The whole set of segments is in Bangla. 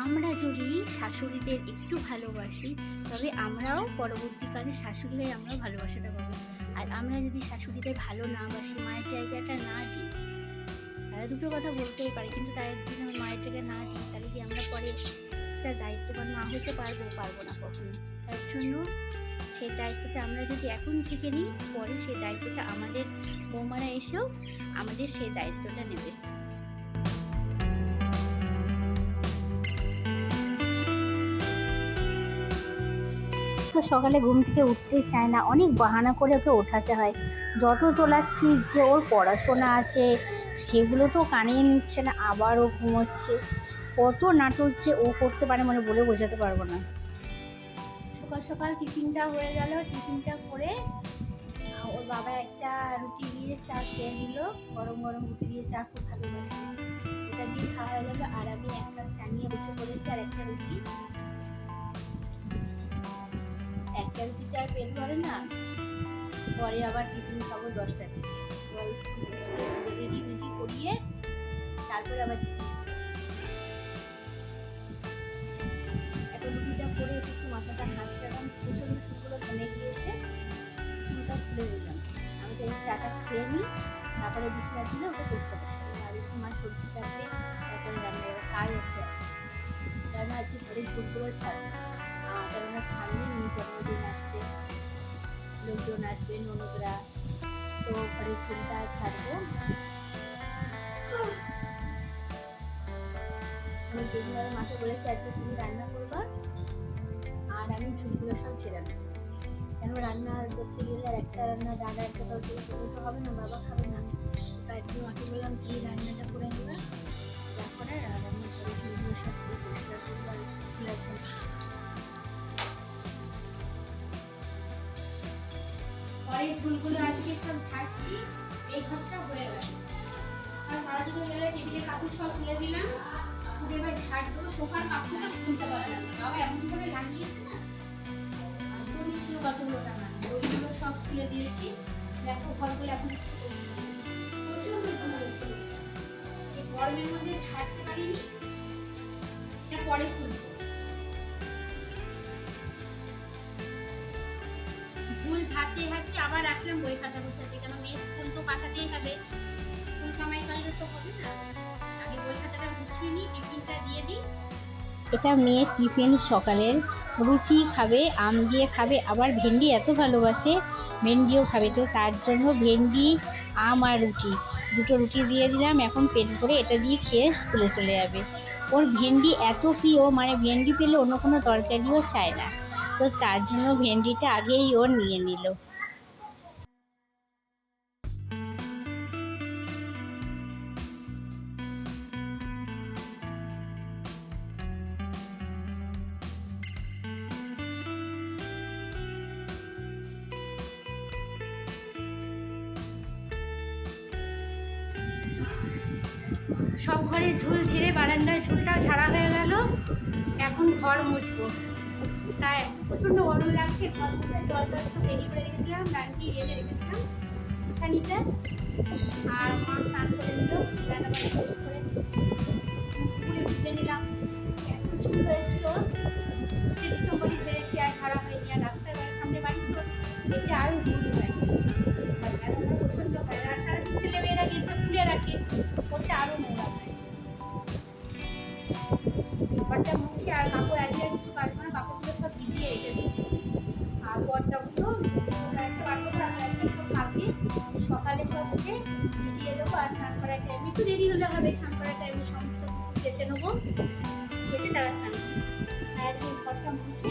আমরা যদি শাশুড়িদের একটু ভালোবাসি, তবে আমরাও পরবর্তীকালে শাশুড়িরাই আমরা ভালোবাসাটা পাবো। আর আমরা যদি শাশুড়িদের ভালো না বাসি, মায়ের জায়গাটা না দিই, তারা দুটো কথা বলতেই পারে, কিন্তু তারা যদি আমরা মায়ের জায়গা না দিই, তাহলে কি আমরা পরে একটা দায়িত্ববান না হতে পারব পারব না কখনো? তার জন্য সেই দায়িত্বটা আমরা যদি এখন থেকে নিই, পরে সেই দায়িত্বটা আমাদের বৌমারা এসেও আমাদের সেই দায়িত্বটা নেবে। তো সকালে ঘুম থেকে উঠতেই চায় না। অনেক বাহানা করে ওকে ওঠাতে হয়। যত তোলাচ্ছি যে ওর পড়াশোনা আছে, সেগুলো তো কানিয়ে নিচ্ছে না আবারও ঘুমোচ্ছে। কত নাটক যে ও করতে পারে মানে বলে বোঝাতে পারব না। সকাল সকাল টিফিনটা হয়ে গেল। টিফিনটা করে ওর বাবা একটা রুটি দিয়ে চা খেয়ে নিল। গরম গরম রুটি দিয়ে চা খুব ভালোবাসে। ওটা দিয়ে খাওয়া হয়ে গেলো। আর আমি এক কাপ চা নিয়ে বসে পড়েছি আর একটা রুটি। রুটিতে আর পেট ভরে না। পরে আবার টিফিন খাব দশটার দিকে। এবার রেডি করিয়ে তারপরে আবার এখন রুটিটা করে এসে একটু মাথাটা হাত রাখলাম প্রচণ্ড চুলগুলো ঘেমে গিয়েছে। চুলটা খুলে দিলাম আমি যাই চাটা খেয়ে নিই তারপরে বিছনা দিলে ওটা করতে বসে আর একটু মা সবজি কাটবে তারপরে রান্না এবার কাজ আছে আছে রান্না আজকে ঘরে ঝোলগুলো ছাড়বো আহ, কেননা সামনে জন্মদিন আসছে। লোকজন আসবে ননদরা তো ঘরে ঝোলটা ছাড়বো আমি দিদিমার মাকে বলেছি, আজকে তুমি রান্না করবা আর আমি ঝুলগুলো সব ছেড়ে নেব কেন রান্না করতে গেলে আর একটা রান্না, ডালা একটা তরকারি করলে হবে না, বাবা খাবে না। তাই জন্য মাকে বললাম, তুমি পরে ঝুলগুলো আজকে সব ঝাড়ছি, এই ঘরটা হয়ে গেল। সব ভাড়া দিতে গেলে টেবিলে কাপড় সব তুলে দিলাম। শুধু এবার ঝাড় দেবো, সোফার কাপড়টা খুলতে পারলাম বাবা এমন করে লাগিয়েছে না? আর দড়ি ছিল কতগুলো টাকা। দড়িগুলো সব খুলে দিয়েছি। দেখো ঘরগুলো এখন একটু পরিষ্কার। প্রচণ্ড ঝুল এই গরমের মধ্যে ঝাড়তে পারিনি। এটা পরে খুলবো। ঝুল ঝাড়তে ঝাড়তে আবার আসলাম বই খাতা গোছাতে কেন মেয়ে স্কুল তো পাঠাতেই হবে। স্কুল কামাই করলে তো হবে না। আগে বই খাতাটা গুছিয়ে নিই, টিফিনটা দিয়ে দিই। এটা মেয়ের টিফিন সকালের রুটি খাবে? আম দিয়ে খাবে। আবার ভেন্ডি এত ভালোবাসে, ভেন্ডিও খাবে। তো তার জন্য ভেন্ডি, আম আর রুটি। দুটো রুটি দিয়ে দিলাম। এখন পেট ভরে এটা দিয়ে খেয়ে স্কুলে চলে যাবে। ওর ভেন্ডি এত প্রিয় মানে ভেন্ডি পেলে অন্য কোনো তরকারিও চায় না। তো তার জন্য ভেন্ডিটা আগেই ও নিয়ে নিল। সব ঘরে ঝুল ঝেড়ে বারান্দায় ঝুলটাও ছাড়া হয়ে গেল। এখন ঘর মুছবো। তাই প্রচণ্ড গরম লাগছে জল টল সব রেডি করে রেখে দিলাম ডান্ডি রেডে রেখে দিলাম ছানিটা আর মা স্নান করে নিল রান্না বান্না শেষ করে পুরে ঢুকে নিলাম। এত চুল হয়েছিল সে ডিসেম্বরই ছেড়েছি আর ঝাড়া হয়নি, আর রাস্তায় বাড়ির সামনে বাড়ি তো দেখতে আরও ঝুল হয় প্রচণ্ড হয় আর সারাদিন ছেলে মেয়েরা গেটটা খুলে রাখে ওটা আরও নোংরা হয়। ঘরটা মুছি আর কাপড় আজকে কিছু কাটবো না একটু দেরি হলে হবে স্নান করার টাইমে সমস্ত কিছু কেচে নেব কেচে তারা স্নান। আর ঘরটা মুছে,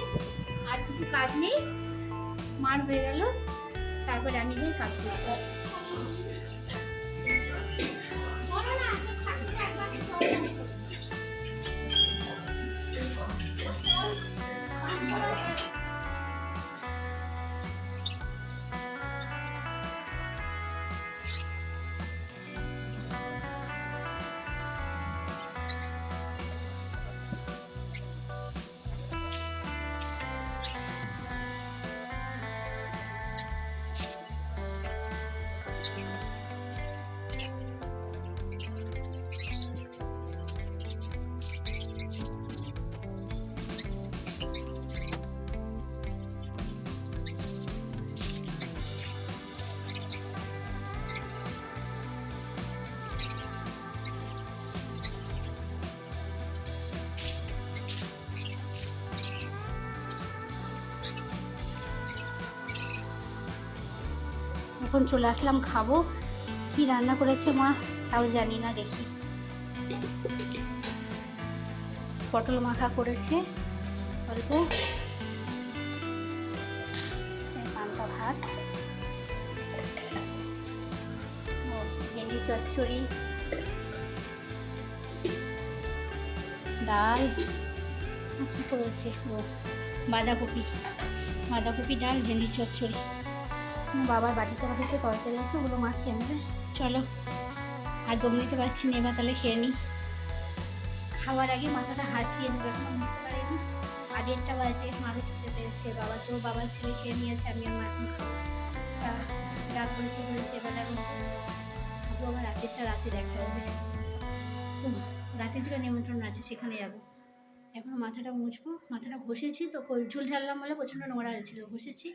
আর কিছু কাজ নেই, মার হয়ে গেল, তারপরে আমি গিয়ে কাজ করব এখন চলে আসলাম খাব। কি রান্না করেছে মা? তাও জানি না, দেখি। পটল মাখা করেছে, অল্প। পান্তা ভাত। ও, ভেন্ডি চচ্চড়ি। ডাল। কি করেছে? ও, বাঁধাকপি। বাঁধাকপি, ডাল, ভেন্ডি চচ্চড়ি। বাবার বাটিতে বাটিতে তরকারি আছে ওগুলো মা খেয়ে নেবে। চলো। আর দম নিতে পারছি না এবার তাহলে খেয়ে নিই খাওয়ার আগে মাথাটা হাঁচিয়ে নেবে এখনও বুঝতে পারিনি। আর দেড়টা বাজে মাথা খেতে পেরেছে। বাবা তো বাবার ছেলে খেয়ে নিয়েছে আমি আমার এখন খাব তা রাগ করেছে বলেছে এবার এখন খাব। আবার রাতেরটা রাতে দেখা হবে। তো রাতের যেটা নিমন্ত্রণ আছে সেখানে যাব। এখন মাথাটা মুছবো। মাথাটা ঘষেছি তো ঝুল ঢাললাম বলে প্রচণ্ড নোংরা হয়েছিল। ঘষেছি।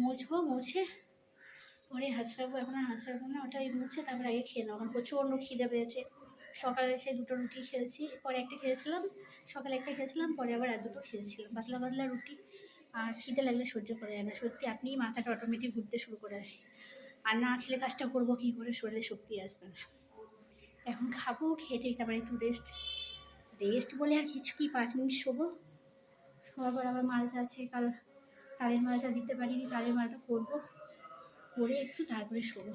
মুছবো, মুছে পরে হাঁচড়াবো, এখন আর হাঁচড়াবো না, ওটাই মুছে তারপর আগে খেয়ে নেব প্রচণ্ড খিদে পেয়েছে। সকালে এসে দুটো রুটি খেয়েছি, পরে একটা খেয়েছিলাম, সকালে একটা খেয়েছিলাম, পরে আবার আর দুটো খেয়েছিলাম। পাতলা পাতলা রুটি, আর খিদে লাগলে সহ্য করা যায় না। সত্যি আপনি মাথাটা অটোমেটিক ঘুরতে শুরু করে দেয়। আর না খেলে কাজটা করব কী করে? শরীরে শক্তি আসবে না। এখন খাব, খেয়ে টেয়ে তারপরে একটু রেস্ট রেস্ট বলে আর কিছু কি? পাঁচ মিনিট শোবো। শোয়ার পর আবার মালটা আছে, কাল তারের মালটা দিতে পারিনি তালের মালটা করব করে একটু তারপরে শোবো।